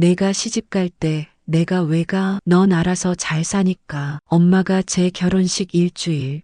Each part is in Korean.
내가 시집 갈 때 내가 왜 가? 넌 알아서 잘 사니까. 엄마가 제 결혼식 일주일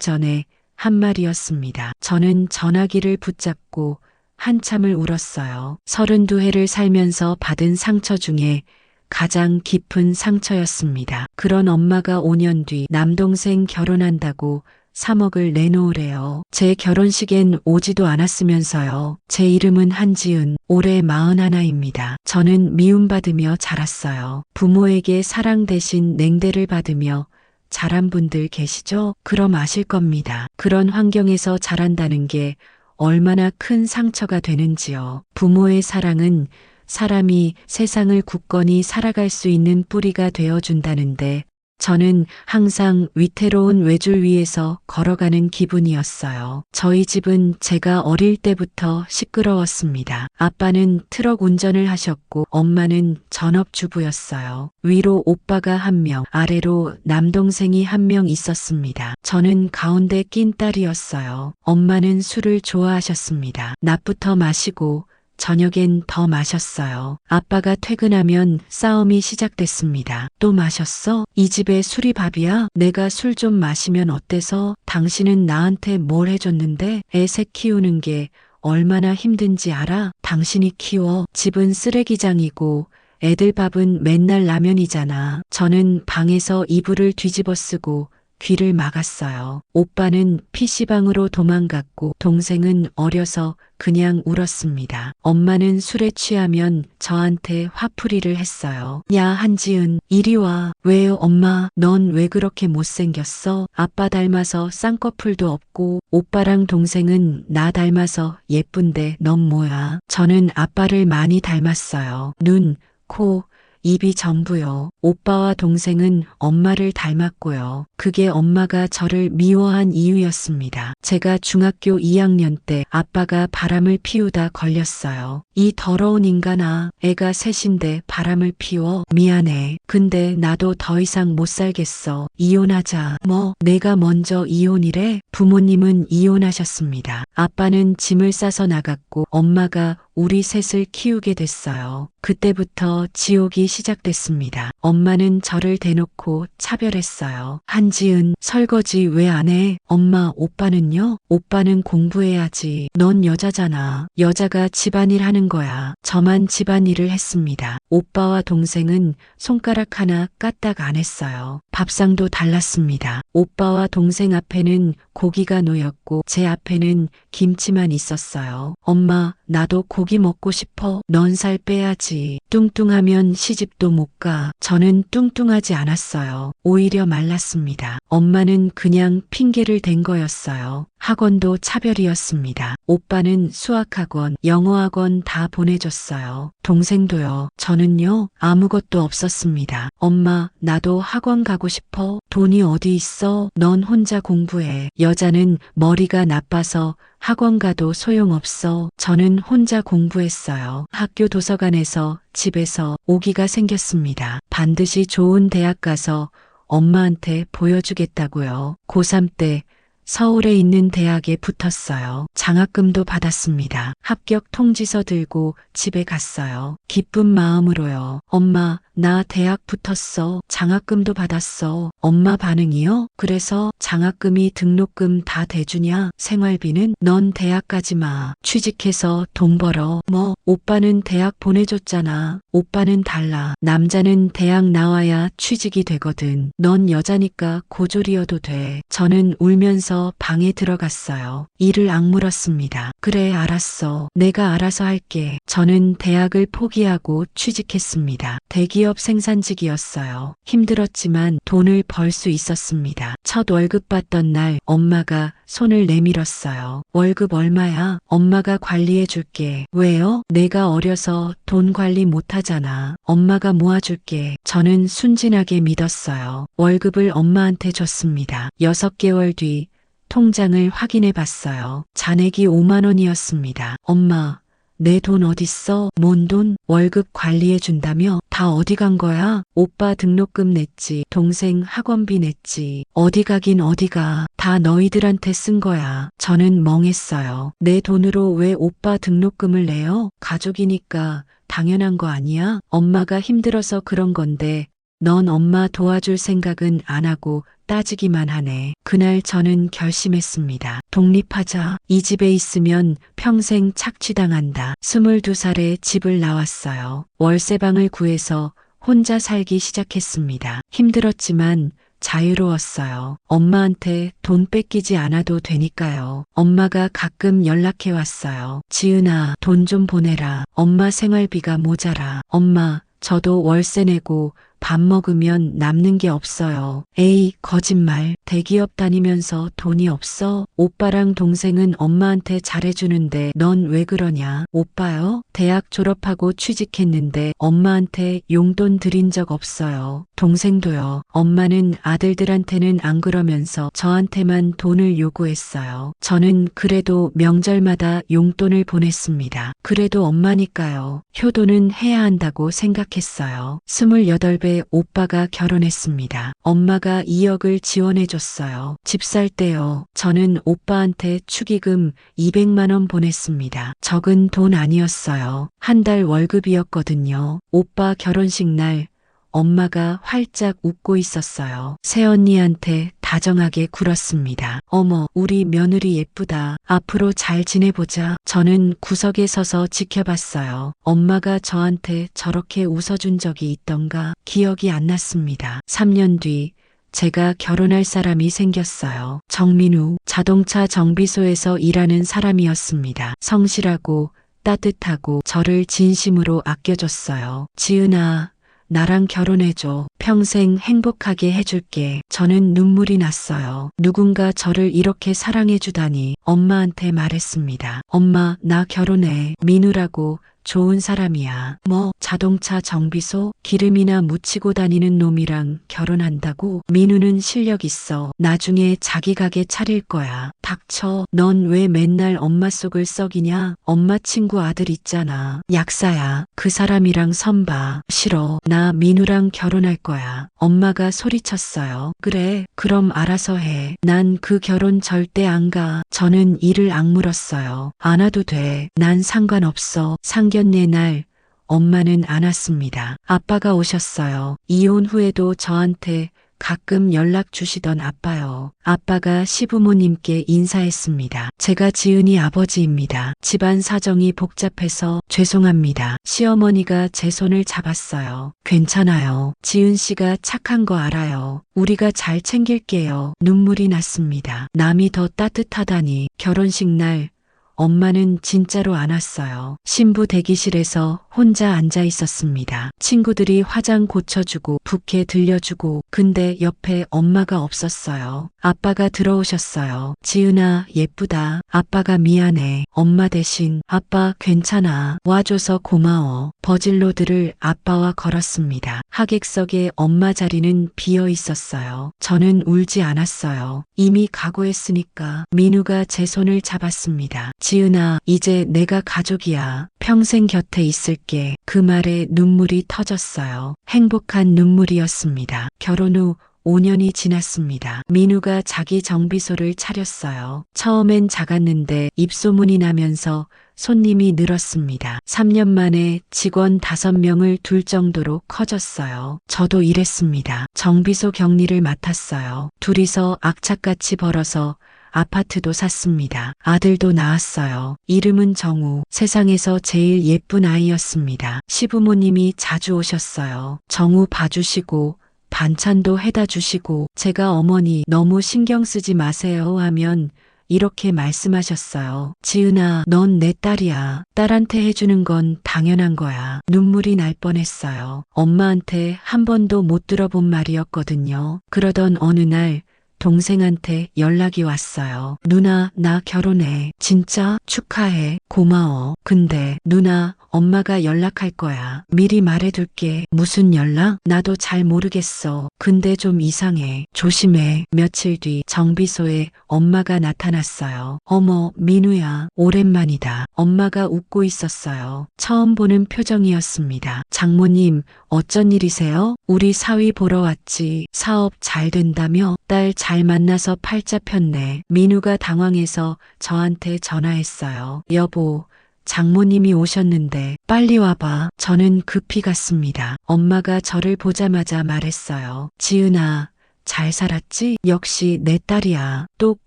전에 한 말이었습니다. 저는 전화기를 붙잡고 한참을 울었어요. 32회를 살면서 받은 상처 중에 가장 깊은 상처였습니다. 그런 엄마가 5년 뒤 남동생 결혼한다고 3억을 내놓으래요. 제 결혼식엔 오지도 않았으면서요. 제 이름은 한지은, 올해 41입니다. 저는 미움받으며 자랐어요. 부모에게 사랑 대신 냉대를 받으며 자란 분들 계시죠? 그럼 아실 겁니다. 그런 환경에서 자란다는 게 얼마나 큰 상처가 되는지요. 부모의 사랑은 사람이 세상을 굳건히 살아갈 수 있는 뿌리가 되어준다는데 저는 항상 위태로운 외줄 위에서 걸어가는 기분이었어요. 저희 집은 제가 어릴 때부터 시끄러웠습니다. 아빠는 트럭 운전을 하셨고 엄마는 전업주부였어요. 위로 오빠가 한 명, 아래로 남동생이 한 명 있었습니다. 저는 가운데 낀 딸이었어요. 엄마는 술을 좋아하셨습니다. 낮부터 마시고 저녁엔 더 마셨어요. 아빠가 퇴근하면 싸움이 시작됐습니다. 또 마셨어? 이 집에 술이 밥이야? 내가 술 좀 마시면 어때서? 당신은 나한테 뭘 해줬는데? 애새 키우는 게 얼마나 힘든지 알아? 당신이 키워. 집은 쓰레기장이고 애들 밥은 맨날 라면이잖아. 저는 방에서 이불을 뒤집어 쓰고 귀를 막았어요. 오빠는 PC방으로 도망갔고 동생은 어려서 그냥 울었습니다. 엄마는 술에 취하면 저한테 화풀이를 했어요. 야, 한지은, 이리 와. 왜요, 엄마? 넌 왜 그렇게 못생겼어? 아빠 닮아서 쌍꺼풀도 없고, 오빠랑 동생은 나 닮아서 예쁜데 넌 뭐야? 저는 아빠를 많이 닮았어요. 눈, 코, 입이 전부요. 오빠와 동생은 엄마를 닮았고요. 그게 엄마가 저를 미워한 이유였습니다. 제가 중학교 2학년 때 아빠가 바람을 피우다 걸렸어요. 이 더러운 인간아, 애가 셋인데 바람을 피워? 미안해. 근데 나도 더 이상 못 살겠어. 이혼하자. 뭐, 내가 먼저 이혼이래? 부모님은 이혼하셨습니다. 아빠는 짐을 싸서 나갔고 엄마가 우리 셋을 키우게 됐어요. 그때부터 지옥이 시작됐습니다. 엄마는 저를 대놓고 차별했어요. 한지은, 설거지 왜 안 해? 엄마, 오빠는요? 오빠는 공부해야지. 넌 여자잖아. 여자가 집안일 하는 거야. 저만 집안일을 했습니다. 오빠와 동생은 손가락 하나 까딱 안 했어요. 밥상도 달랐습니다. 오빠와 동생 앞에는 고기가 놓였고 제 앞에는 김치만 있었어요. 엄마, 나도 고기 먹고 싶어. 넌 살 빼야지. 뚱뚱하면 시집도 못 가. 저는 뚱뚱하지 않았어요. 오히려 말랐습니다. 엄마는 그냥 핑계를 댄 거였어요. 학원도 차별이었습니다. 오빠는 수학학원, 영어학원 다 보내줬어요. 동생도요. 저는요, 아무것도 없었습니다. 엄마, 나도 학원 가고 싶어. 돈이 어디 있어? 넌 혼자 공부해. 여자는 머리가 나빠서 학원 가도 소용없어. 저는 혼자 공부했어요. 학교 도서관에서 집에서 오기가 생겼습니다. 반드시 좋은 대학 가서 엄마한테 보여주겠다고요. 고3 때 서울에 있는 대학에 붙었어요. 장학금도 받았습니다. 합격 통지서 들고 집에 갔어요. 기쁜 마음으로요. 엄마, 나 대학 붙었어. 장학금도 받았어. 엄마 반응이요? 그래서 장학금이 등록금 다 대주냐? 생활비는 넌 대학 가지 마. 취직해서 돈 벌어. 뭐, 오빠는 대학 보내줬잖아. 오빠는 달라. 남자는 대학 나와야 취직이 되거든. 넌 여자니까 고졸이어도 돼. 저는 울면서 방에 들어갔어요. 이를 악물었습니다. 그래, 알았어. 내가 알아서 할게. 저는 대학을 포기하고 취직했습니다. 대기 업 생산직이었어요. 힘들었지만 돈을 벌 수 있었습니다. 첫 월급 받던 날 엄마가 손을 내밀었어요. 월급 얼마야? 엄마가 관리해 줄게. 왜요? 내가 어려서 돈 관리 못하잖아. 엄마가 모아줄게. 저는 순진하게 믿었어요. 월급을 엄마한테 줬습니다. 6개월 뒤 통장을 확인해 봤어요. 잔액이 5만 원이었습니다. 엄마, 내 돈 어딨어? 뭔 돈? 월급 관리해 준다며? 다 어디 간 거야? 오빠 등록금 냈지. 동생 학원비 냈지. 어디 가긴 어디 가. 다 너희들한테 쓴 거야. 저는 멍했어요. 내 돈으로 왜 오빠 등록금을 내요? 가족이니까 당연한 거 아니야? 엄마가 힘들어서 그런 건데, 넌 엄마 도와줄 생각은 안 하고 따지기만 하네. 그날 저는 결심했습니다. 독립하자. 이 집에 있으면 평생 착취당한다. 22살에 집을 나왔어요. 월세방을 구해서 혼자 살기 시작했습니다. 힘들었지만 자유로웠어요. 엄마한테 돈 뺏기지 않아도 되니까요. 엄마가 가끔 연락해 왔어요. 지은아, 돈 좀 보내라. 엄마 생활비가 모자라. 엄마, 저도 월세 내고 밥 먹으면 남는 게 없어요. 에이, 거짓말. 대기업 다니면서 돈이 없어? 오빠랑 동생은 엄마한테 잘해주는데 넌 왜 그러냐? 오빠요? 대학 졸업하고 취직했는데 엄마한테 용돈 드린 적 없어요. 동생도요. 엄마는 아들들한테는 안 그러면서 저한테만 돈을 요구했어요. 저는 그래도 명절마다 용돈을 보냈습니다. 그래도 엄마니까요. 효도는 해야 한다고 생각했어요. 28배 오빠가 결혼했습니다. 엄마가 2억을 지원해줬어요. 집 살 때요. 저는 오빠한테 축의금 200만원 보냈습니다. 적은 돈 아니었어요. 한 달 월급이었거든요. 오빠 결혼식 날 엄마가 활짝 웃고 있었어요. 새언니한테 다정하게 굴었습니다. 어머, 우리 며느리 예쁘다. 앞으로 잘 지내보자. 저는 구석에 서서 지켜봤어요. 엄마가 저한테 저렇게 웃어준 적이 있던가 기억이 안 났습니다. 3년 뒤 제가 결혼할 사람이 생겼어요. 정민우 자동차 정비소에서 일하는 사람이었습니다. 성실하고 따뜻하고 저를 진심으로 아껴줬어요. 지은아, 나랑 결혼해줘. 평생 행복하게 해줄게. 저는 눈물이 났어요. 누군가 저를 이렇게 사랑해주다니 엄마한테 말했습니다. 엄마, 나 결혼해. 민우라고 좋은 사람이야. 뭐, 자동차 정비소? 기름이나 묻히고 다니는 놈이랑 결혼한다고? 민우는 실력 있어. 나중에 자기 가게 차릴 거야. 닥쳐. 넌 왜 맨날 엄마 속을 썩이냐? 엄마 친구 아들 있잖아. 약사야. 그 사람이랑 선봐. 싫어. 나 민우랑 결혼할 거야. 엄마가 소리쳤어요. 그래. 그럼 알아서 해. 난 그 결혼 절대 안 가. 저는 이를 악물었어요. 안 와도 돼. 난 상관없어. 상 견례 날 엄마는 안 왔습니다. 아빠가 오셨어요. 이혼 후에도 저한테 가끔 연락 주시던 아빠요. 아빠가 시부모님께 인사했습니다. 제가 지은이 아버지입니다. 집안 사정이 복잡해서 죄송합니다. 시어머니가 제 손을 잡았어요. 괜찮아요. 지은 씨가 착한 거 알아요. 우리가 잘 챙길게요. 눈물이 났습니다. 남이 더 따뜻하다니 결혼식 날 엄마는 진짜로 안 왔어요. 신부 대기실에서 혼자 앉아 있었습니다. 친구들이 화장 고쳐주고 부케 들려주고 근데 옆에 엄마가 없었어요. 아빠가 들어오셨어요. 지은아 예쁘다. 아빠가 미안해. 엄마 대신 아빠 괜찮아. 와줘서 고마워. 버질로드를 아빠와 걸었습니다. 하객석에 엄마 자리는 비어 있었어요. 저는 울지 않았어요. 이미 각오했으니까 민우가 제 손을 잡았습니다. 지은아 이제 내가 가족이야. 평생 곁에 있을게. 그 말에 눈물이 터졌어요. 행복한 눈물이었습니다. 결혼 후 5년이 지났습니다. 민우가 자기 정비소를 차렸어요. 처음엔 작았는데 입소문이 나면서 손님이 늘었습니다. 3년 만에 직원 5명을 둘 정도로 커졌어요. 저도 일했습니다. 정비소 격리를 맡았어요. 둘이서 악착같이 벌어서 아파트도 샀습니다. 아들도 낳았어요. 이름은 정우. 세상에서 제일 예쁜 아이였습니다. 시부모님이 자주 오셨어요. 정우 봐주시고 반찬도 해다 주시고 제가 어머니 너무 신경 쓰지 마세요 하면 이렇게 말씀하셨어요. 지은아, 넌 내 딸이야. 딸한테 해주는 건 당연한 거야. 눈물이 날 뻔했어요. 엄마한테 한 번도 못 들어본 말이었거든요. 그러던 어느 날 동생한테 연락이 왔어요. 누나, 나 결혼해. 진짜 축하해. 고마워. 근데 누나, 엄마가 연락할 거야. 미리 말해둘게. 무슨 연락? 나도 잘 모르겠어. 근데 좀 이상해. 조심해. 며칠 뒤 정비소에 엄마가 나타났어요. 어머, 민우야. 오랜만이다. 엄마가 웃고 있었어요. 처음 보는 표정이었습니다. 장모님, 어쩐 일이세요? 우리 사위 보러 왔지. 사업 잘 된다며? 딸 잘 만나서 팔자 폈네. 민우가 당황해서 저한테 전화했어요. 여보, 장모님이 오셨는데 빨리 와봐. 저는 급히 갔습니다. 엄마가 저를 보자마자 말했어요. 지은아, 잘 살았지? 역시 내 딸이야. 똑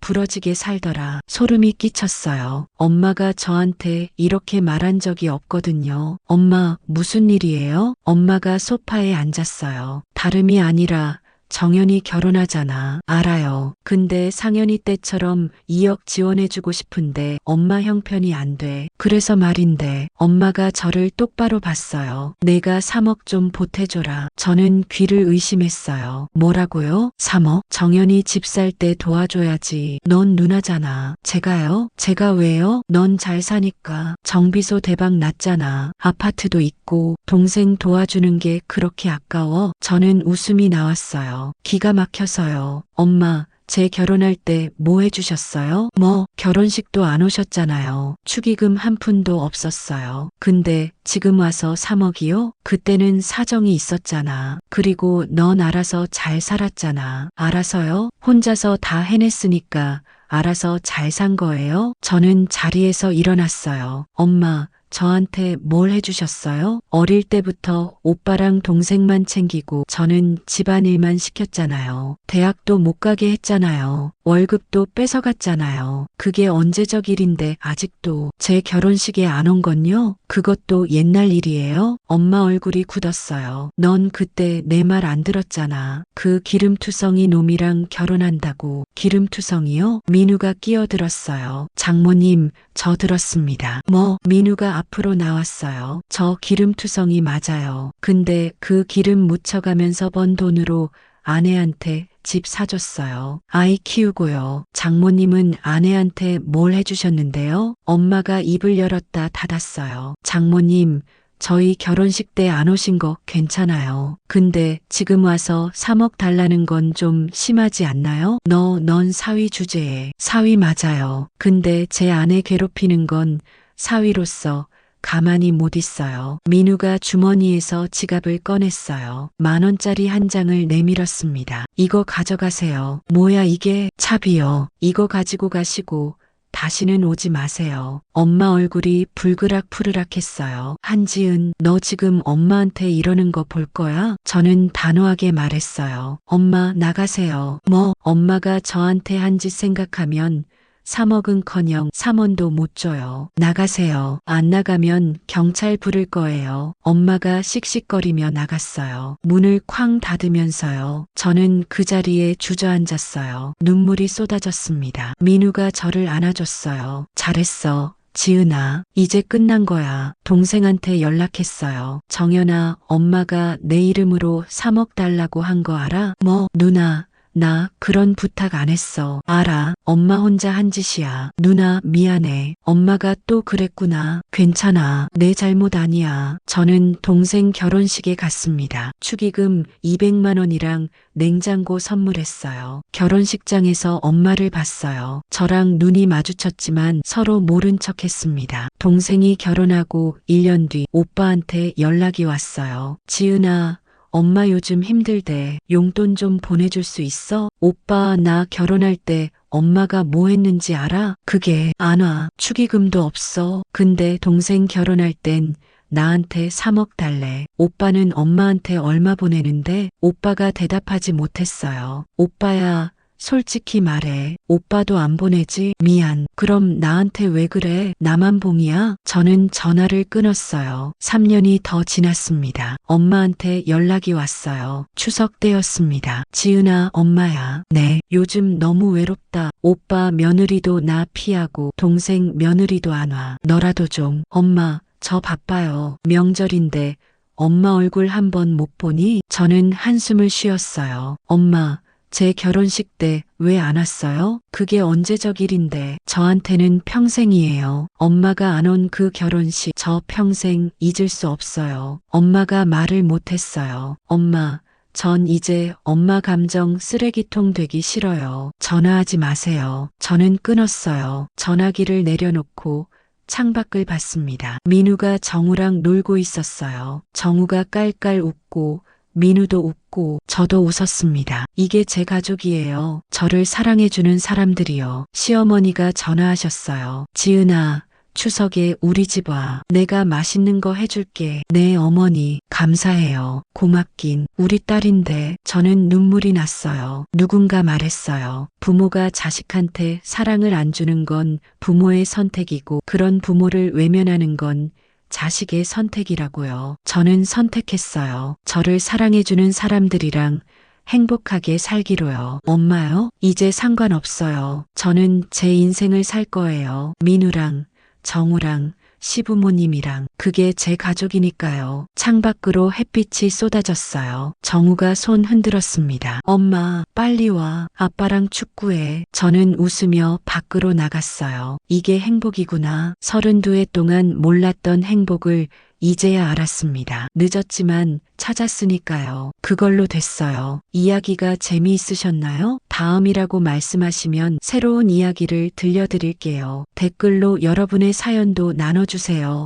부러지게 살더라. 소름이 끼쳤어요. 엄마가 저한테 이렇게 말한 적이 없거든요. 엄마, 무슨 일이에요? 엄마가 소파에 앉았어요. 다름이 아니라 정연이 결혼하잖아. 알아요. 근데 상현이 때처럼 2억 지원해주고 싶은데 엄마 형편이 안 돼. 그래서 말인데 엄마가 저를 똑바로 봤어요. 내가 3억 좀 보태줘라. 저는 귀를 의심했어요. 뭐라고요? 3억? 정연이 집 살 때 도와줘야지. 넌 누나잖아. 제가요? 제가 왜요? 넌 잘 사니까. 정비소 대박 났잖아. 아파트도 있고 동생 도와주는 게 그렇게 아까워. 저는 웃음이 나왔어요. 기가 막혀서요. 엄마, 제 결혼할 때 뭐 해주셨어요? 뭐, 결혼식도 안 오셨잖아요. 축의금 한 푼도 없었어요. 근데 지금 와서 3억이요? 그때는 사정이 있었잖아. 그리고 넌 알아서 잘 살았잖아. 알아서요? 혼자서 다 해냈으니까 알아서 잘 산 거예요? 저는 자리에서 일어났어요. 엄마, 저한테 뭘 해주셨어요? 어릴 때부터 오빠랑 동생만 챙기고 저는 집안일만 시켰잖아요. 대학도 못 가게 했잖아요. 월급도 뺏어갔잖아요. 그게 언제적 일인데 아직도 제 결혼식에 안 온 건요? 그것도 옛날 일이에요? 엄마 얼굴이 굳었어요. 넌 그때 내 말 안 들었잖아. 그 기름투성이 놈이랑 결혼한다고. 기름투성이요? 민우가 끼어들었어요. 장모님, 저 들었습니다. 뭐, 민우가 앞으로 나왔어요. 저 기름투성이 맞아요. 근데 그 기름 묻혀가면서 번 돈으로 아내한테 집 사줬어요. 아이 키우고요. 장모님은 아내한테 뭘 해주셨는데요? 엄마가 입을 열었다 닫았어요. 장모님, 저희 결혼식 때 안 오신 거 괜찮아요. 근데 지금 와서 3억 달라는 건 좀 심하지 않나요? 너, 넌 사위 주제에. 사위 맞아요. 근데 제 아내 괴롭히는 건 사위로서 가만히 못 있어요. 민우가 주머니에서 지갑을 꺼냈어요. 만 원짜리 한 장을 내밀었습니다. 이거 가져가세요. 뭐야 이게 차비요. 이거 가지고 가시고 다시는 오지 마세요. 엄마 얼굴이 불그락 푸르락 했어요. 한지은, 너 지금 엄마한테 이러는 거 볼 거야? 저는 단호하게 말했어요. 엄마, 나가세요. 뭐, 엄마가 저한테 한 짓 생각하면 3억은 커녕 3원도 못 줘요. 나가세요. 안 나가면 경찰 부를 거예요. 엄마가 씩씩거리며 나갔어요. 문을 쾅 닫으면서요. 저는 그 자리에 주저앉았어요. 눈물이 쏟아졌습니다. 민우가 저를 안아줬어요. 잘했어. 지은아, 이제 끝난 거야. 동생한테 연락했어요. 정연아, 엄마가 내 이름으로 3억 달라고 한 거 알아? 뭐, 누나, 나 그런 부탁 안 했어. 알아. 엄마 혼자 한 짓이야. 누나 미안해. 엄마가 또 그랬구나. 괜찮아. 내 잘못 아니야. 저는 동생 결혼식에 갔습니다. 축의금 200만 원이랑 냉장고 선물했어요. 결혼식장에서 엄마를 봤어요. 저랑 눈이 마주쳤지만 서로 모른 척 했습니다. 동생이 결혼하고 1년 뒤 오빠한테 연락이 왔어요. 지은아, 엄마 요즘 힘들대. 용돈 좀 보내줄 수 있어? 오빠 나 결혼할 때 엄마가 뭐 했는지 알아? 그게 안 와. 축의금도 없어. 근데 동생 결혼할 땐 나한테 3억 달래. 오빠는 엄마한테 얼마 보내는데 오빠가 대답하지 못했어요. 오빠야, 솔직히 말해. 오빠도 안 보내지? 미안. 그럼 나한테 왜 그래? 나만 봉이야? 저는 전화를 끊었어요. 3년이 더 지났습니다. 엄마한테 연락이 왔어요. 추석 때였습니다. 지은아, 엄마야. 네. 요즘 너무 외롭다. 오빠 며느리도 나 피하고 동생 며느리도 안 와. 너라도 좀. 엄마, 저 바빠요. 명절인데 엄마 얼굴 한 번 못 보니 저는 한숨을 쉬었어요. 엄마, 제 결혼식 때 왜 안 왔어요? 그게 언제적 일인데 저한테는 평생이에요. 엄마가 안 온 그 결혼식 저 평생 잊을 수 없어요. 엄마가 말을 못했어요. 엄마, 전 이제 엄마 감정 쓰레기통 되기 싫어요. 전화하지 마세요. 저는 끊었어요. 전화기를 내려놓고 창밖을 봤습니다. 민우가 정우랑 놀고 있었어요. 정우가 깔깔 웃고 민우도 웃고 저도 웃었습니다. 이게 제 가족이에요. 저를 사랑해주는 사람들이요. 시어머니가 전화하셨어요. 지은아, 추석에 우리 집 와. 내가 맛있는 거 해줄게. 네, 어머니. 감사해요. 고맙긴. 우리 딸인데 저는 눈물이 났어요. 누군가 말했어요. 부모가 자식한테 사랑을 안 주는 건 부모의 선택이고 그런 부모를 외면하는 건 자식의 선택이라고요. 저는 선택했어요. 저를 사랑해주는 사람들이랑 행복하게 살기로요. 엄마요? 이제 상관없어요. 저는 제 인생을 살 거예요. 민우랑, 정우랑, 시부모님이랑. 그게 제 가족이니까요. 창밖으로 햇빛이 쏟아졌어요. 정우가 손 흔들었습니다. 엄마, 빨리 와. 아빠랑 축구해. 저는 웃으며 밖으로 나갔어요. 이게 행복이구나. 32해 동안 몰랐던 행복을 이제야 알았습니다. 늦었지만 찾았으니까요. 그걸로 됐어요. 이야기가 재미있으셨나요? 다음이라고 말씀하시면 새로운 이야기를 들려드릴게요. 댓글로 여러분의 사연도 나눠주세요.